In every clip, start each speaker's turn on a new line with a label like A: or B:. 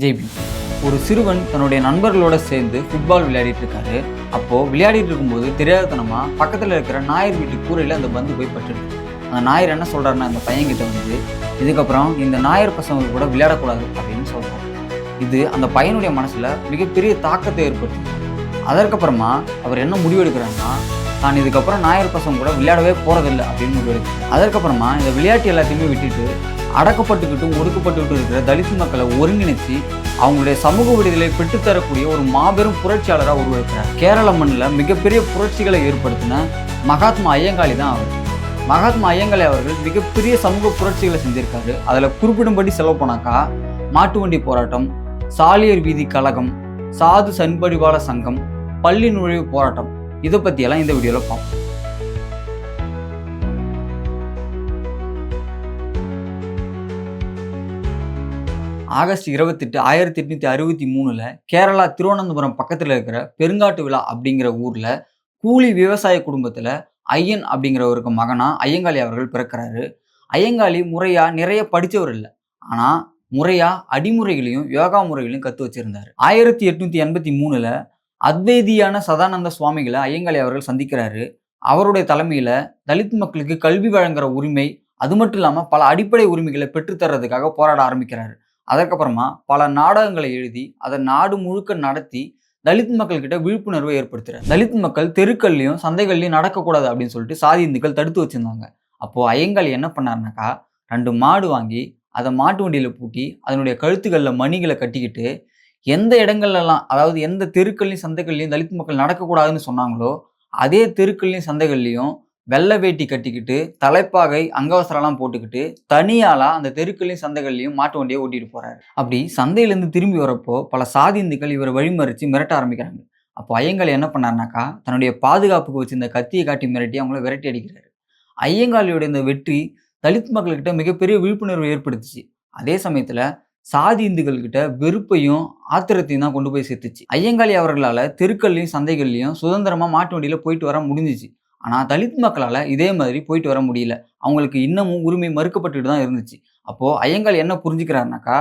A: JP ஒரு சிறுவன் தன்னுடைய நண்பர்களோட சேர்ந்து ஃபுட்பால் விளையாடிட்டு இருக்காரு. அப்போ விளையாடிட்டு இருக்கும்போது தெரியாதனமா பக்கத்துல இருக்கிற நாயர் வீட்டு கூரையில அந்த பந்து போய் பட்டுருக்கு அந்த நாயர் என்ன சொல்றாருன்னா அந்த பையன்கிட்ட வந்து இதுக்கப்புறம் இந்த நாயர் பசங்க கூட விளையாடக்கூடாது அப்படின்னு சொல்றாரு. இது அந்த பையனுடைய மனசுல மிகப்பெரிய தாக்கத்தை ஏற்படுத்துது. அதற்கப்புறமா அவர் என்ன முடிவெடுக்கிறாருன்னா தான் இதுக்கப்புறம் நாயர் பசங்க கூட விளையாடவே போறதில்லை அப்படின்னு முடிவெடுக்கிறார். அதற்கப்புறமா இந்த விளையாட்டு எல்லாத்தையுமே விட்டுட்டு அடக்கப்பட்டுக்கிட்டும் ஒடுக்கப்பட்டுக்கிட்டும் இருக்கிற தலித் மக்களை ஒருங்கிணைச்சு அவங்களுடைய சமூக விடுதலை பெற்றுத்தரக்கூடிய ஒரு மாபெரும் புரட்சியாளராக உருவாக்குறார். கேரள மண்ணில் மிகப்பெரிய புரட்சிகளை ஏற்படுத்தின மகாத்மா ஐயங்காளி தான் அவர். மகாத்மா ஐயங்காளி அவர்கள் மிகப்பெரிய சமூக புரட்சிகளை செஞ்சுருக்காரு. அதில் குறிப்பிடும்படி செலவு போனாக்கா மாட்டு வண்டி போராட்டம் சாலியர் வீதி கழகம் சாது சண்படிவாள சங்கம் பள்ளி நுழைவு போராட்டம். இதை பற்றியெல்லாம் இந்த வீடியோவில் பார்ப்போம் ஆகஸ்ட் இருபத்தெட்டு ஆயிரத்தி எட்நூற்றி அறுபத்தி மூணில் கேரளா திருவனந்தபுரம் பக்கத்தில் இருக்கிற பெருங்காட்டு விழா அப்படிங்கிற ஊரில் கூலி விவசாய குடும்பத்தில் ஐயன் அப்படிங்கிறவருக்கு மகனா ஐயங்காளி அவர்கள் பிறக்கிறாரு. ஐயங்காளி முறையாக நிறைய படிச்சவர் இல்லை. ஆனால் முறையாக அடிமுறைகளையும் யோகா முறைகளையும் கற்று வச்சுருந்தார். ஆயிரத்தி எட்நூற்றி எண்பத்தி மூணில் அத்வைதியான சதானந்த சுவாமிகளை ஐயங்காளி அவர்கள் சந்திக்கிறாரு. அவருடைய தலைமையில் தலித் மக்களுக்கு கல்வி வழங்குற உரிமை அது மட்டும் இல்லாமல் பல அடிப்படை உரிமைகளை பெற்றுத்தர்றதுக்காக போராட ஆரம்பிக்கிறாரு. அதற்கப்புறமா பல நாடகங்களை எழுதி அதை நாடு முழுக்க நடத்தி தலித் மக்கள்கிட்ட விழிப்புணர்வை ஏற்படுத்துகிறார் தலித் மக்கள் தெருக்கள்லையும் சந்தைகள்லையும் நடக்கக்கூடாது அப்படின்னு சொல்லிட்டு சாதி இந்துக்கள் தடுத்து வச்சுருந்தாங்க. அப்போது ஐயங்காளி என்ன பண்ணாருனாக்கா ரெண்டு மாடு வாங்கி அதை மாட்டு வண்டியில் பூட்டி அதனுடைய கழுத்துக்களில் மணிகளை கட்டிக்கிட்டு எந்த இடங்கள்லாம் அதாவது எந்த தெருக்கள்லையும் சந்தைகள்லையும் தலித் மக்கள் நடக்கக்கூடாதுன்னு சொன்னாங்களோ அதே தெருக்கள்லையும் சந்தைகள்லையும் வெள்ளை வேட்டி கட்டிக்கிட்டு தலைப்பாகை அங்கவசரம்லாம் போட்டுக்கிட்டு தனியாலாக அந்த தெருக்கள்லையும் சந்தைகள்லையும் மாட்டு வண்டியை ஓட்டிட்டு போகிறாரு அப்படி சந்தையிலேருந்து திரும்பி வரப்போ பல சாதி இந்துக்கள் இவரை வழிமறித்து மிரட்ட ஆரம்பிக்கிறாங்க. அப்போ ஐயங்கால் என்ன பண்ணாருனாக்கா தன்னுடைய பாதுகாப்புக்கு வச்சிருந்த கத்தியை காட்டி மிரட்டி அவங்கள விரட்டி அடிக்கிறாரு. ஐயங்காளியோட இந்த வெற்றி தலித் மக்கள்கிட்ட மிகப்பெரிய விழிப்புணர்வு ஏற்படுத்துச்சு. அதே சமயத்தில் சாதி இந்துக்கள்கிட்ட வெறுப்பையும் ஆத்திரத்தையும் தான் கொண்டு போய் சேர்த்துச்சு. ஐயங்காளி அவர்களால் தெருக்கள்லையும் சந்தைகள்லையும் சுதந்திரமாக மாட்டு வண்டியில் போயிட்டு வர முடிஞ்சிச்சு. ஆனால் தலித் மக்களால் இதே மாதிரி போயிட்டு வர முடியல. அவங்களுக்கு இன்னமும் உரிமை மறுக்கப்பட்டுட்டு தான் இருந்துச்சு. அப்போது ஐயங்கால் என்ன புரிஞ்சுக்கிறாருனாக்கா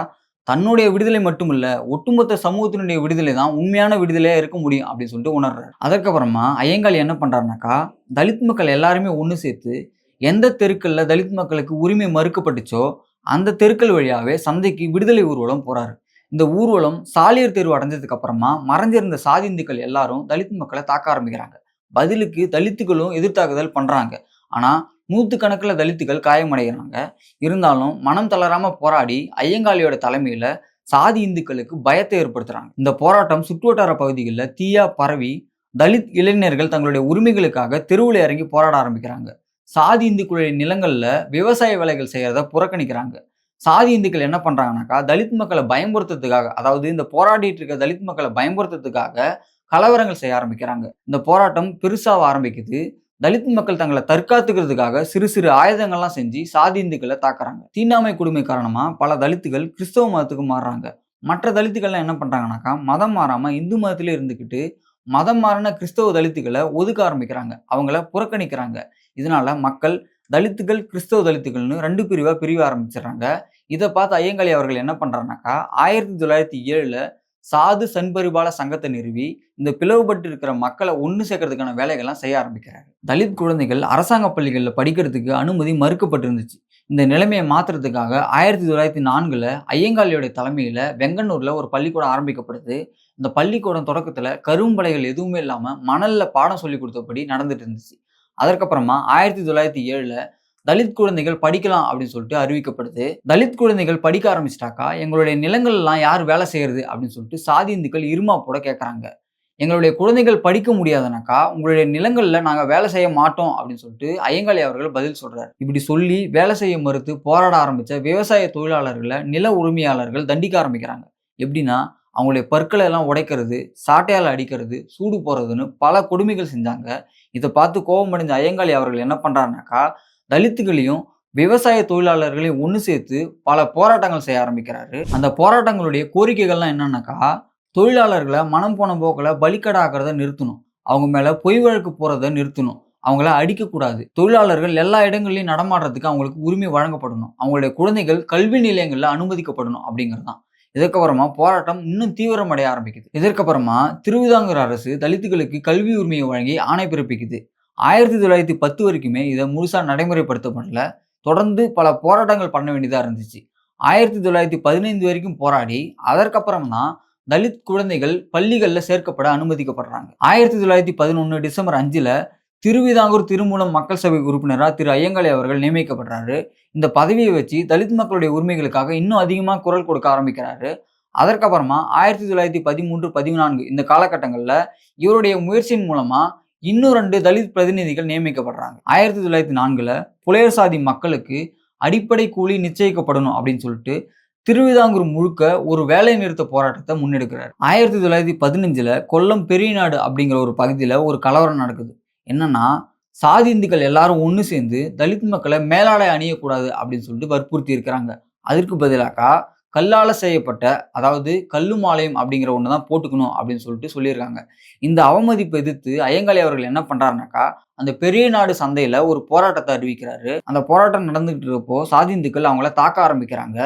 A: தன்னுடைய விடுதலை மட்டுமல்ல ஒட்டுமொத்த சமூகத்தினுடைய விடுதலை தான் உண்மையான விடுதலையாக இருக்க முடியும் அப்படின்னு சொல்லிட்டு உணர்றாரு. அதற்கப்புறமா ஐயங்கால் என்ன பண்ணுறாருனாக்கா தலித் மக்கள் எல்லாருமே ஒன்று சேர்த்து எந்த தெருக்களில் தலித் மக்களுக்கு உரிமை மறுக்கப்பட்டுச்சோ அந்த தெருக்கள் வழியாகவே சந்தைக்கு விடுதலை ஊர்வலம் போகிறாரு இந்த ஊர்வலம் சாலியர் தேர்வு அடைஞ்சதுக்கு அப்புறமா மறைஞ்சிருந்த சாதி இந்துக்கள் எல்லாரும் தலித் மக்களை தாக்க ஆரம்பிக்கிறாங்க. பதிலுக்கு தலித்துகளும் எதிர்த்தாக்குதல் பண்றாங்க. ஆனா நூற்றுக்கணக்கில் தலித்துகள் காயமடைகிறாங்க. இருந்தாலும் மனம் தளராம போராடி ஐயங்காளியோட தலைமையில சாதி இந்துக்களுக்கு பயத்தை ஏற்படுத்துறாங்க. இந்த போராட்டம் சுற்றுவட்டார பகுதிகளில் தீயா பரவி தலித் இளைஞர்கள் தங்களுடைய உரிமைகளுக்காக தெருவில் இறங்கி போராட ஆரம்பிக்கிறாங்க. சாதி இந்துக்களுடைய நிலங்களில் விவசாய வேலைகள் செய்கிறத புறக்கணிக்கிறாங்க. சாதி இந்துக்கள் என்ன பண்ணுறாங்கனாக்கா தலித் மக்களை பயன்படுத்துறதுக்காக அதாவது இந்த போராடிட்டு இருக்க தலித் மக்களை பயன்படுத்துறதுக்காக கலவரங்கள் செய்ய ஆரம்பிக்கிறாங்க. இந்த போராட்டம் பெருசாக ஆரம்பிக்குது. தலித் மக்கள் தங்களை தற்காத்துக்கிறதுக்காக சிறு சிறு ஆயுதங்கள்லாம் செஞ்சு சாதி இந்துக்களை தாக்குறாங்க. தீண்டாமை கொடுமை காரணமா பல தலித்துகள் கிறிஸ்தவ மதத்துக்கு மாறுறாங்க. மற்ற தலித்துக்கள்லாம் என்ன பண்றாங்கனாக்கா மதம் மாறாம இந்து மதத்திலே இருந்துக்கிட்டு மதம் மாறின கிறிஸ்தவ தலித்துக்களை ஒதுக்க ஆரம்பிக்கிறாங்க. அவங்கள புறக்கணிக்கிறாங்க. இதனால மக்கள் தலித்துகள் கிறிஸ்தவ தலித்துகள்னு ரெண்டு பிரிவாக பிரிவ ஆரம்பிச்சிடுறாங்க. இதை பார்த்து ஐயங்காளி அவர்கள் என்ன பண்ணுறாங்கனாக்கா ஆயிரத்தி தொள்ளாயிரத்தி ஏழில் சாது சன்பரிபால சங்கத்தை நிறுவி இந்த பிளவுபட்டு இருக்கிற மக்களை ஒன்று சேர்க்கறதுக்கான வேலைகள்லாம் செய்ய ஆரம்பிக்கிறாரு. தலித் குழந்தைகள் அரசாங்க பள்ளிகளில் படிக்கிறதுக்கு அனுமதி மறுக்கப்பட்டிருந்துச்சு. இந்த நிலைமையை மாத்துறதுக்காக ஆயிரத்தி தொள்ளாயிரத்தி நான்கில் ஐயங்காளியோடைய தலைமையில் வெங்கனூரில் ஒரு பள்ளிக்கூடம் ஆரம்பிக்கப்படுது. இந்த பள்ளிக்கூடம் தொடக்கத்தில் கரும்பலைகள் எதுவுமே இல்லாமல் மணலில் பாடம் சொல்லி கொடுத்தபடி நடந்துட்டு இருந்துச்சு. அதற்கப்புறமா ஆயிரத்தி தொள்ளாயிரத்தி ஏழில் தலித் குழந்தைகள் படிக்கலாம் அப்படின்னு சொல்லிட்டு அறிவிக்கப்படுது. தலித் குழந்தைகள் படிக்க ஆரம்பிச்சிட்டாக்கா எங்களுடைய நிலங்கள்லாம் யார் வேலை செய்யறது அப்படின்னு சொல்லிட்டு சாதி இந்துக்கள் இருமாப்போட கேட்குறாங்க எங்களுடைய குழந்தைகள் படிக்க முடியாதனாக்கா உங்களுடைய நிலங்கள்ல நாங்க வேலை செய்ய மாட்டோம் அப்படின்னு சொல்லிட்டு ஐயங்காளி அவர்கள் பதில் சொல்றாரு. இப்படி சொல்லி வேலை செய்ய மறுத்து போராட ஆரம்பிச்ச விவசாய தொழிலாளர்களை நில உரிமையாளர்கள் தண்டிக்க ஆரம்பிக்கிறாங்க. எப்படின்னா அவங்களுடைய பற்களை எல்லாம் உடைக்கிறது சாட்டையால் அடிக்கிறது சூடு போடுறதுன்னு பல கொடுமைகள் செஞ்சாங்க. இதை பார்த்து கோபமடைஞ்ச ஐயங்காளி அவர்கள் என்ன பண்றாருனாக்கா தலித்துகளையும் விவசாய தொழிலாளர்களையும் ஒன்று சேர்த்து பல போராட்டங்கள் செய்ய ஆரம்பிக்கிறாரு. அந்த போராட்டங்களுடைய கோரிக்கைகள்லாம் என்னன்னாக்கா தொழிலாளர்களை மனம் போன போக்கில் பலிக்கடாக்கிறத நிறுத்தணும். அவங்க மேலே பொய் வழக்கு போகிறத நிறுத்தணும். அவங்கள அடிக்கக்கூடாது. தொழிலாளர்கள் எல்லா இடங்கள்லையும் நடமாடுறதுக்கு அவங்களுக்கு உரிமை வழங்கப்படணும். அவங்களுடைய குழந்தைகள் கல்வி நிலையங்களில் அனுமதிக்கப்படணும் அப்படிங்கிறது தான். இதுக்கப்புறமா போராட்டம் இன்னும் தீவிரமடைய ஆரம்பிக்குது. இதற்கப்புறமா திருவிதாங்கூர் அரசு தலித்துகளுக்கு கல்வி உரிமையை வழங்கி ஆணை பிறப்பிக்குது. ஆயிரத்தி தொள்ளாயிரத்தி பத்து வரைக்குமே இதை முழுசா நடைமுறைப்படுத்தப்படல. தொடர்ந்து பல போராட்டங்கள் பண்ண வேண்டியதாக இருந்துச்சு. ஆயிரத்தி தொள்ளாயிரத்தி பதினைந்து வரைக்கும் போராடி அதற்கப்புறம் தான் தலித் குழந்தைகள் பள்ளிகளில் சேர்க்கப்பட அனுமதிக்கப்படுறாங்க. ஆயிரத்தி தொள்ளாயிரத்தி பதினொன்று டிசம்பர் அஞ்சில் திருவிதாங்கூர் திருமூலம் மக்கள் சபை உறுப்பினராக திரு ஐயங்கலை அவர்கள் நியமிக்கப்படுறாரு. இந்த பதவியை வச்சு தலித் மக்களுடைய உரிமைகளுக்காக இன்னும் அதிகமாக குரல் கொடுக்க ஆரம்பிக்கிறாரு. அதற்கப்புறமா ஆயிரத்தி தொள்ளாயிரத்தி பதிமூன்று பதினான்கு இந்த காலகட்டங்களில் இவருடைய முயற்சியின் மூலமாக இன்னும் ரெண்டு தலித் பிரதிநிதிகள் நியமிக்கப்படுறாங்க. ஆயிரத்தி தொள்ளாயிரத்தி நான்கில் புலையர் சாதி மக்களுக்கு அடிப்படை கூலி நிச்சயிக்கப்படணும் அப்படின்னு சொல்லிட்டு திருவிதாங்கூர் முழுக்க ஒரு வேலை நிறுத்த போராட்டத்தை முன்னெடுக்கிறார். ஆயிரத்தி தொள்ளாயிரத்தி பதினஞ்சில் கொல்லம் பெரியநாடு அப்படிங்கிற ஒரு பகுதியில் ஒரு கலவரம் நடக்குது. என்னன்னா சாதி இந்துக்கள் எல்லாரும் ஒன்று சேர்ந்து தலித் மக்களை மேலாடை அணியக்கூடாது அப்படின்னு சொல்லிட்டு வற்புறுத்தி இருக்கிறாங்க. அதற்கு பதிலாக கல்லால் செய்யப்பட்ட அதாவது கல்லு மாலையம் அப்படிங்கிற ஒன்று தான் போட்டுக்கணும் அப்படின்னு சொல்லிட்டு சொல்லியிருக்காங்க. இந்த அவமதிப்பை எதிர்த்து ஐயங்காளி அவர்கள் என்ன பண்ணுறாருனாக்கா அந்த பெரிய நாடு சந்தையில் ஒரு போராட்டத்தை அறிவிக்கிறாரு. அந்த போராட்டம் நடந்துகிட்டு இருப்போ சாதிந்துக்கள் அவங்கள தாக்க ஆரம்பிக்கிறாங்க.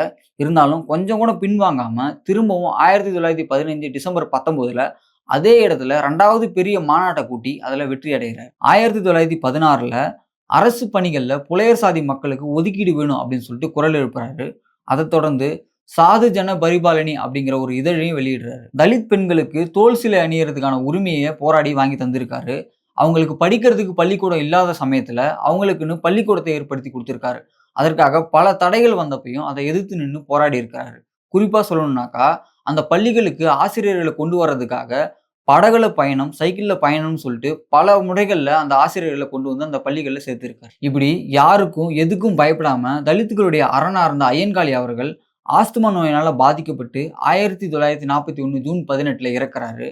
A: இருந்தாலும் கொஞ்சம் கூட பின்வாங்காமல் திரும்பவும் ஆயிரத்தி தொள்ளாயிரத்தி பதினைஞ்சு டிசம்பர் பத்தொம்போதில் அதே இடத்துல ரெண்டாவது பெரிய மாநாட்டை கூட்டி அதில் வெற்றி அடைகிறார். ஆயிரத்தி தொள்ளாயிரத்தி பதினாறில் அரசு பணிகளில் புலையர் சாதி மக்களுக்கு ஒதுக்கீடு வேணும் அப்படின்னு சொல்லிட்டு குரல் எழுப்புறாரு. அதை தொடர்ந்து சாது ஜன பரிபாலனி அப்படிங்கிற ஒரு இதழையும் வெளியிடுறாரு. தலித் பெண்களுக்கு தோல் சிலை அணியறதுக்கான உரிமையை போராடி வாங்கி தந்திருக்காரு. அவங்களுக்கு படிக்கிறதுக்கு பள்ளிக்கூடம் இல்லாத சமயத்தில் அவங்களுக்குன்னு பள்ளிக்கூடத்தை ஏற்படுத்தி கொடுத்துருக்காரு. அதற்காக பல தடைகள் வந்தப்பையும் அதை எதிர்த்து நின்று போராடி இருக்கிறாரு குறிப்பாக சொல்லணும்னாக்கா அந்த பள்ளிகளுக்கு ஆசிரியர்களை கொண்டு வர்றதுக்காக படகுல பயணம் சைக்கிளில் பயணம்னு சொல்லிட்டு பல முறைகளில் அந்த ஆசிரியர்களை கொண்டு வந்து அந்த பள்ளிகளில் சேர்த்துருக்காரு. இப்படி யாருக்கும் எதுக்கும் பயப்படாமல் தலித்துகளுடைய அரணாக இருந்த அய்யன்காளி அவர்கள் ஆஸ்துமா நோயினால் பாதிக்கப்பட்டு ஆயிரத்தி தொள்ளாயிரத்தி நாற்பத்தி ஒன்று ஜூன் பதினெட்டில் இறக்குறாரு.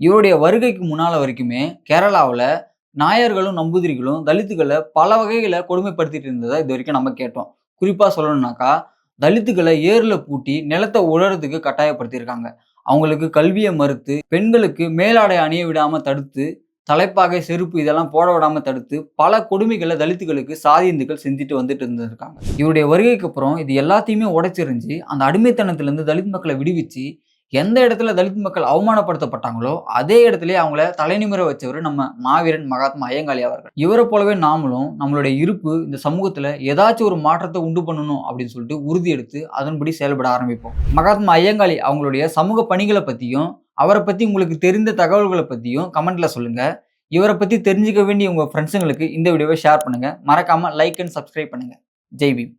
A: இவருடைய வருகைக்கு முன்னால் வரைக்குமே கேரளாவில் நாயர்களும் நம்பூதிரிகளும் தலித்துகளை பல வகைகளை கொடுமைப்படுத்திட்டு இருந்ததை இது வரைக்கும் நம்ம கேட்டோம். குறிப்பாக சொல்லணும்னாக்கா தலித்துகளை ஏரில் பூட்டி நிலத்தை உழறதுக்கு கட்டாயப்படுத்தியிருக்காங்க. அவங்களுக்கு கல்வியை மறுத்து பெண்களுக்கு மேலாடை அணிய விடாமல் தடுத்து தலைப்பாகை செருப்பு இதெல்லாம் போட விடாம தடுத்து பல கொடுமைகளை தலித்துகளுக்கு சாதி இந்துக்கள் செஞ்சுட்டு வந்துட்டு இருந்திருக்காங்க. இவருடைய வருகைக்கு அப்புறம் இது எல்லாத்தையுமே உடைச்சிருந்து அந்த அடிமைத்தனத்திலிருந்து தலித் மக்களை விடுவிச்சு எந்த இடத்துல தலித் மக்கள் அவமானப்படுத்தப்பட்டாங்களோ அதே இடத்துல அவங்கள தலைநிமிர வச்சவர் நம்ம மாவீரன் மகாத்மா ஐயங்காளி அவர்கள். இவரை போலவே நாமளும் நம்மளுடைய இருப்பு இந்த சமூகத்துல ஏதாச்சும் ஒரு மாற்றத்தை உண்டு பண்ணணும் அப்படின்னு சொல்லிட்டு உறுதி எடுத்து அதன்படி செயல்பட ஆரம்பிப்போம். மகாத்மா ஐயங்காளி அவங்களுடைய சமூக பணிகளை பத்தியும் அவரை பற்றி உங்களுக்கு தெரிந்த தகவல்களை பற்றியும் கமெண்ட்டில் சொல்லுங்கள் இவரை பற்றி தெரிஞ்சுக்க வேண்டிய உங்கள் ஃப்ரெண்ட்ஸுங்களுக்கு இந்த வீடியோவை ஷேர் பண்ணுங்கள் மறக்காமல் லைக் அண்ட் சப்ஸ்கிரைப் பண்ணுங்கள் ஜெய் பீம்.